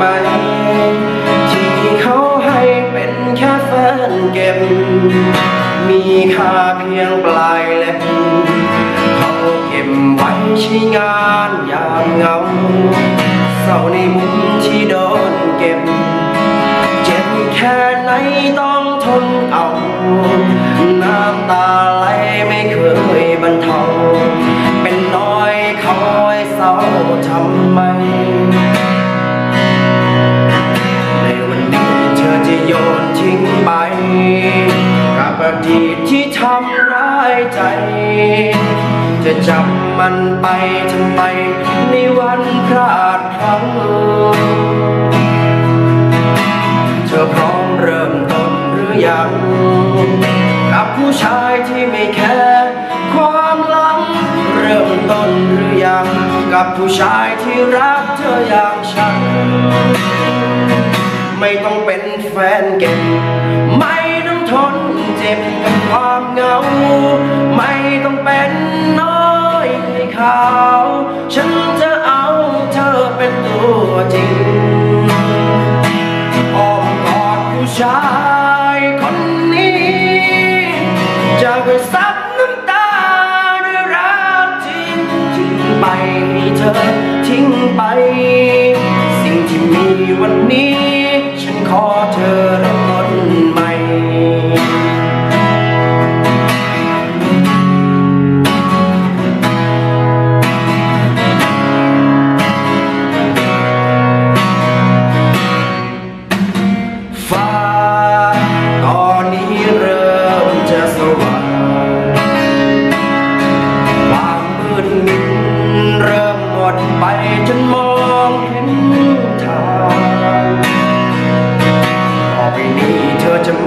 ไหที่เขาให้เป็นแค่แฟนเก็บ มีค่าเพียงปลายเล็บเขาเก็บไว้ใช้งานอย่างเงาเศร้าในมุมที่โดนเก็บ เจ็บแค่ไหนต้องทนเอา น้ำตาไหลไม่เคยบรรเทา เป็นน้อยคอยเศร้าทำไม โยนทิ้งไป กับอดีตที่ทำร้ายใจ จะจำมันไปทำไมในวันพลาดพลั้งเธอพร้อมเริ่มต้นหรือยัง กับผู้ชายที่ไม่แคร์ความหลัง เริ่มต้นหรือยัง กับผู้ชายที่รักเธออย่างฉัน ไม่ต้องเป็นแฟนเก่ง ไม่ต้องทนเจ็บกับความเหงา ไม่ต้องเป็นน้อยให้ขาฉันจะเอาเธอเป็นตัวจริงอ้อมกอดผู้ชายคนนี้ จะไปซับน้ำตาด้วยรักจริงทิ้งไปให้เธอทิ้งไป สิ่งที่มีวันนี้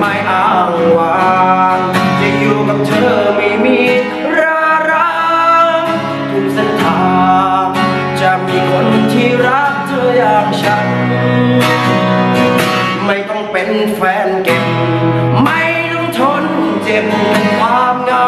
ไม่อ้างว้างจะอยู่กับเธอไม่มีรารังทุกเส้นทางจะมีคนที่รักเธออย่างฉัน ไม่ต้องเป็นแฟนเก่งไม่ต้องทนเจ็บความเหงา